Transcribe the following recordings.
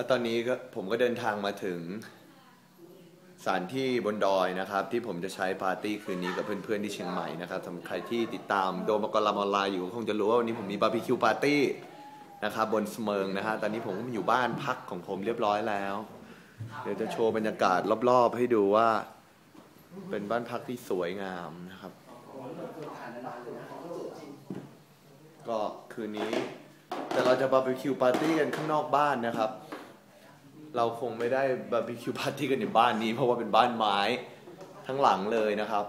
แล้วตอนนี้ก็ผมก็เดินทางมาถึงสถานที่บนดอยนะครับ ที่ผมจะใช้ปาร์ตี้คืนนี้กับเพื่อนๆที่เชียงใหม่นะครับสำหรับใครที่ติดตามโดมกรลามออนไลน์อยู่คงจะรู้ว่าวันนี้ผมมีบาร์บีคิวปาร์ตี้นะครับบนเสมิงนะฮะตอนนี้ผมก็อยู่บ้านพักของผมเรียบร้อยแล้ว เดี๋ยวจะโชว์บรรยากาศรอบๆ ให้ดูว่าเป็นบ้านพักที่สวยงามนะครับ ก็คืนนี้แต่เราจะบาร์บีคิวปาร์ตี้กันข้างนอกบ้านนะครับ เราคงไม่ได้บาร์บีคิวปาร์ตี้กันในบ้านนี้ เพราะว่าเป็นบ้านไม้ทั้งหลังเลยนะครับ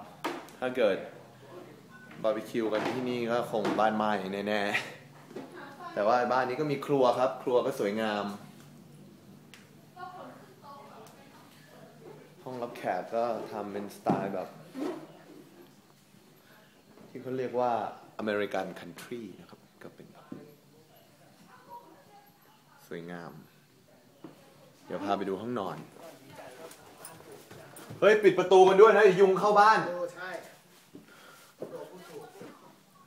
ถ้าเกิดบาร์บีคิวกันที่นี่ก็คงบ้านไม้แน่ๆแต่ว่าบ้านนี้ก็มีครัวครับ ครัวก็สวยงาม ห้องรับแขกก็ทำเป็นสไตล์แบบ ที่เขาเรียกว่าอเมริกันคันทรีนะครับ ก็เป็น สวยงาม ดี๋ยวพาไปดูห้องนอน เฮ้ย ปิดประตูกันด้วยนะอย่ายุงเข้าบ้านโอ้ใช่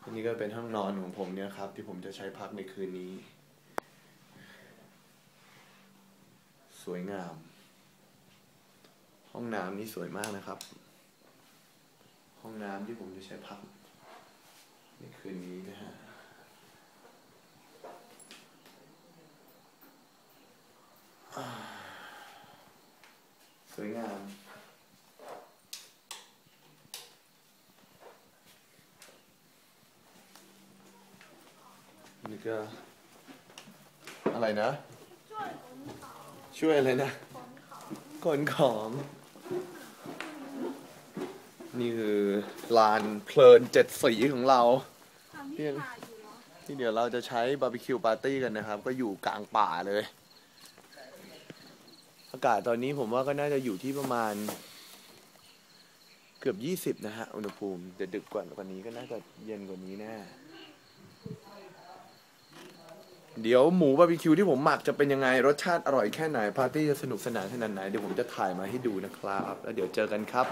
อันนี้ก็เป็นห้องนอนของผมเนี่ยครับ ที่ผมจะใช้พักในคืนนี้ สวยงาม ห้องน้ำนี่สวยมากนะครับ ห้องน้ำที่ผมจะใช้พัก ในคืนนี้นะฮะอ่า สวยงาม นี่ก็ อะไรนะ ช่วยอะไรนะขนของ นี่คือลานเพลินเจ็ดสีของเราทำที่ถ่ายอยู่เหรอที่เดี๋ยวเราจะใช้บาร์บีคิวปาร์ตี้กันนะครับ ก็อยู่กลางป่าเลย อากาศตอนนี้ผมว่าก็น่าจะอยู่ที่ประมาณ เกือบยี่สิบนะฮะอุณหภูมิเดี๋ยวดึกกว่ากว่านี้ก็น่าจะเย็นกว่านี้แน่เดี๋ยวหมูบาร์บีคิวที่ผมหมักจะเป็นยังไงรสชาติอร่อยแค่ไหนปาร์ตี้จะสนุกสนานขนาดไหนเดี๋ยวผมจะถ่ายมาให้ดูนะครับ แล้วเดี๋ยวเจอกันครับ